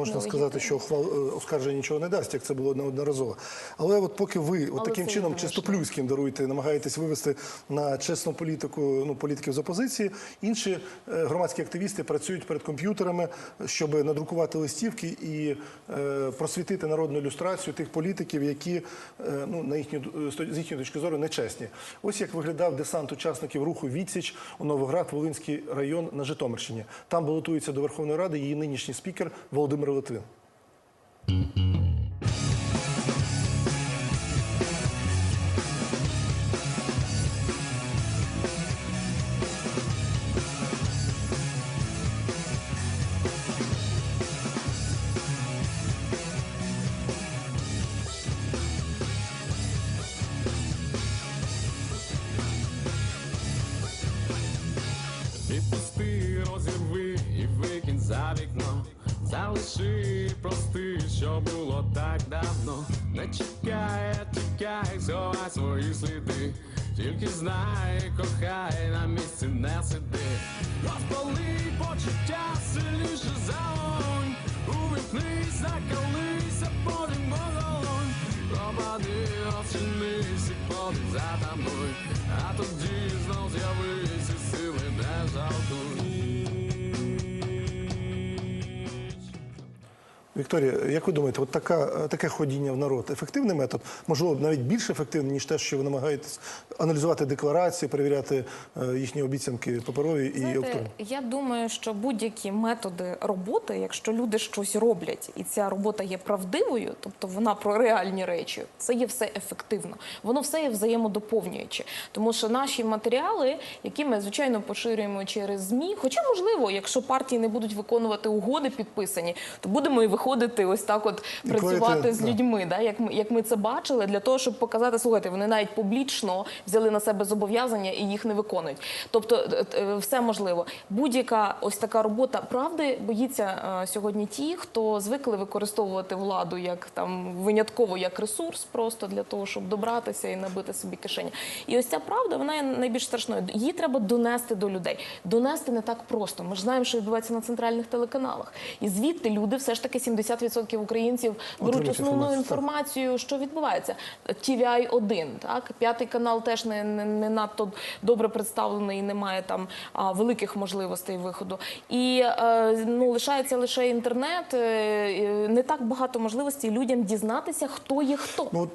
можна сказати, що ухвал е, оскарження нічого не дасть, як це було неодноразово. Але от поки ви от таким чином чистоплюйським даруєте, намагаєтесь вивести на чесну політику ну політиків з опозиції, інші е, громадські активісти працюють перед комп'ютерами, щоб надрукувати листівки і е, просвітити народну ілюстрацію тих політиків, які е, ну на їхню з їхньої точки зору нечесні. Ось як виглядав десант учасників руху Відсіч у Новоград, Волинський район на Житомирщині. Там балотується до Верховної Ради її нинішній спікер Володимир Литвин. Відпусти, розірви і викинь за вікно. Залиши прости, що було так давно. Не чекай, а чекай, сховай свої сліди. Тільки знай, кохай, на місці не сиди. Розпали почуття сильніше за вогонь. Увімкнись, закалися, потім вогонь. Пропади, розчинись і подих за тобою. А тоді знов з'явись Вікторія, як ви думаєте, от така, таке ходіння в народ ефективний метод? Можливо, навіть більш ефективний, ніж те, що ви намагаєтесь аналізувати декларації, перевіряти е, їхні обіцянки паперові і електронні? Я думаю, що будь-які методи роботи, якщо люди щось роблять, і ця робота є правдивою, тобто вона про реальні речі, це є все ефективно. Воно все є взаємодоповнююче. Тому що наші матеріали, які ми звичайно поширюємо через ЗМІ, хоча можливо, якщо партії не будуть виконувати угоди підписані, то будемо і виходити ось так, от працювати клеїти, з да. людьми, да, як ми як ми це бачили, для того, щоб показати, слухайте, вони навіть публічно взяли на себе зобов'язання і їх не виконують. Тобто, е, е, все можливо. Будь-яка ось така робота правди боїться е, сьогодні ті, хто звикли використовувати владу як там винятково як ресурс, просто для того, щоб добратися і набити собі кишені. І ось ця правда, вона є найбільш страшною. Її треба донести до людей. Донести не так просто. Ми ж знаємо, що відбувається на центральних телеканалах. І звідти люди, все ж таки, 70% українців беруть основну інформацію, що відбувається. TVI 1 так п'ятий канал теж не, не, не надто добре представлений і не має там а, великих можливостей виходу. І е, ну лишається лише інтернет. е, не так багато можливостей людям дізнатися, хто є хто. Ну,